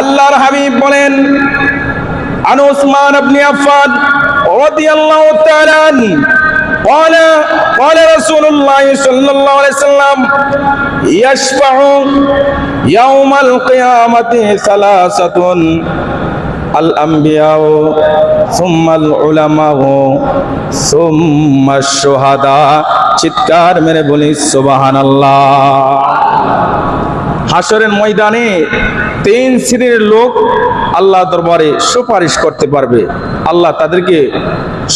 আল্লাহর হাবিব বলেন عن عثمان بن عفان رضي الله تعالى عنه قال قال رسول الله صلى الله عليه وسلم يشفع يوم القيامة ثلاثة الأنبياء ثم العلماء ثم الشهداء চিৎকার মেরে বলি সুবাহান হাসরের ময়দানে তিন শ্রেণির লোক আল্লাহ দরবারে সুপারিশ করতে পারবে। আল্লাহ তাদেরকে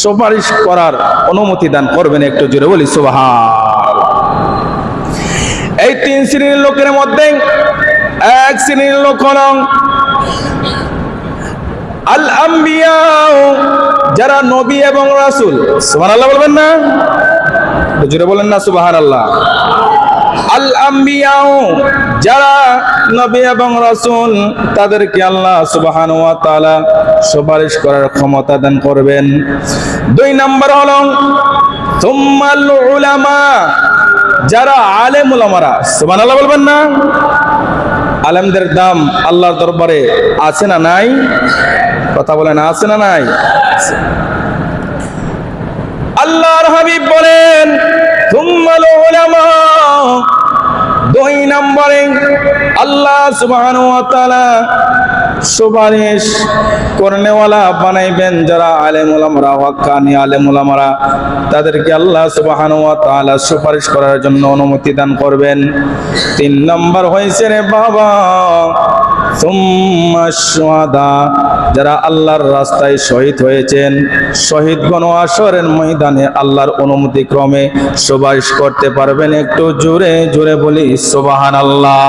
সুপারিশ করার অনুমতি দান করবেন একটু জোরে বলি সুবাহান এই তিন শ্রেণির লোকের মধ্যে এক শ্রেণির লোক হল আল আম্বিয়া যারা নবী এবং রাসূল। সুবহানাল্লাহ বলবেন না? জোরে বলেন না, সুবহানাল্লাহ। আল আম্বিয়াও যারা নবী এবং রাসূল তাদেরকে আল্লাহ তাআলা সুপারিশ করার ক্ষমতা দান করবেন। দুই নম্বর উলামা, যারা আলেম উলামারা বলবেন না? আলেমদের দাম আল্লাহর দরবারে আছে না নাই? কথা বলেন, আছে না নাই? আল্লাহর হাবিব বলেন, তুম্মাল উলামা দুই নম্বরে আল্লাহ সুবহান ওয়া তাআলা সুপারিশ করনেওয়ালা বানাইবেন যারা আলেম ওলামারা হক্কানি আলেম ওলামারা তাদেরকে আল্লাহ সুবহান ওয়া তাআলা সুপারিশ করার জন্য অনুমতি দান করবেন। তিন নম্বর হয়েছে রে বাবা যারা আল্লাহর রাস্তায় শহীদ হয়েছেন, শহীদ গণ আসরের ময়দানে আল্লাহর অনুমতি ক্রমে সুপারিশ করতে পারবেন। একটু জোরে জোরে বলি সোবাহান আল্লাহ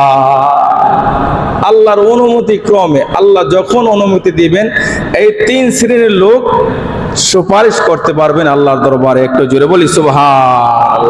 আল্লাহর অনুমতি ক্রমে, আল্লাহ যখন অনুমতি দিবেন, এই তিন শ্রেণির লোক সুপারিশ করতে পারবেন আল্লাহর দরবারে। একটু জোরে বলি সুবহান